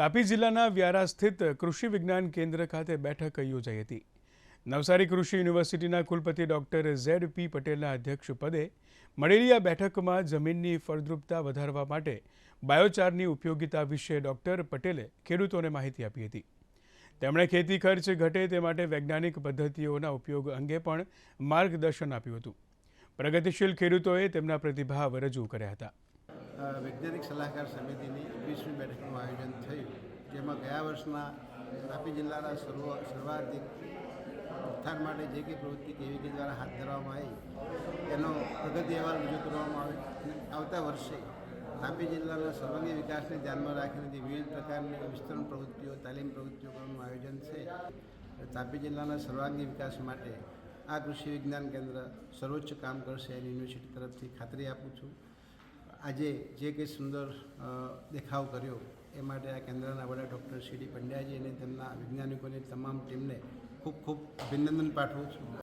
તાપી જિલ્લાના વ્યારા સ્થિત કૃષિ વિજ્ઞાન કેન્દ્ર ખાતે બેઠક યોજાઈ હતી. નવસારી કૃષિ યુનિવર્સિટીના કુલપતિ ડોક્ટર ઝેડ પી પટેલના અધ્યક્ષપદે મળેલી આ બેઠકમાં જમીનની ફળદ્રુપતા વધારવા માટે બાયોચારની ઉપયોગિતા વિશે ડોક્ટર પટેલે ખેડૂતોને માહિતી આપી હતી. તેમણે ખેતી ખર્ચ ઘટે તે માટે વૈજ્ઞાનિક પદ્ધતિઓના ઉપયોગ અંગે પણ માર્ગદર્શન આપ્યું હતું. પ્રગતિશીલ ખેડૂતોએ તેમના પ્રતિભાવ રજૂ કર્યા હતા. વૈજ્ઞાનિક સલાહકાર સમિતિની એકવીસમી બેઠકનું આયોજન થયું, જેમાં ગયા વર્ષના તાપી જિલ્લાના સર્વ, સર્વાધિક ઉત્થાન માટે જે કંઈ પ્રવૃત્તિ કેવી કે દ્વારા હાથ ધરવામાં આવી, એનો પ્રગતિ અહેવાલ રજૂ કરવામાં આવે આવતા વર્ષે તાપી જિલ્લાના સર્વાંગી વિકાસને ધ્યાનમાં રાખીને જે વિવિધ પ્રકારની વિસ્તરણ પ્રવૃત્તિઓ, તાલીમ પ્રવૃત્તિઓ કરવાનું આયોજન છે. તાપી જિલ્લાના સર્વાંગી વિકાસ માટે આ કૃષિ વિજ્ઞાન કેન્દ્ર સર્વોચ્ચ કામ કરશે એની યુનિવર્સિટી તરફથી ખાતરી આપું છું. આજે જે કંઈ સુંદર દેખાવ કર્યો, એ માટે આ કેન્દ્રના વડા ડૉક્ટર સી ડી પંડ્યાજી અને તેમના વૈજ્ઞાનિકોની તમામ ટીમને ખૂબ ખૂબ અભિનંદન પાઠવું છું.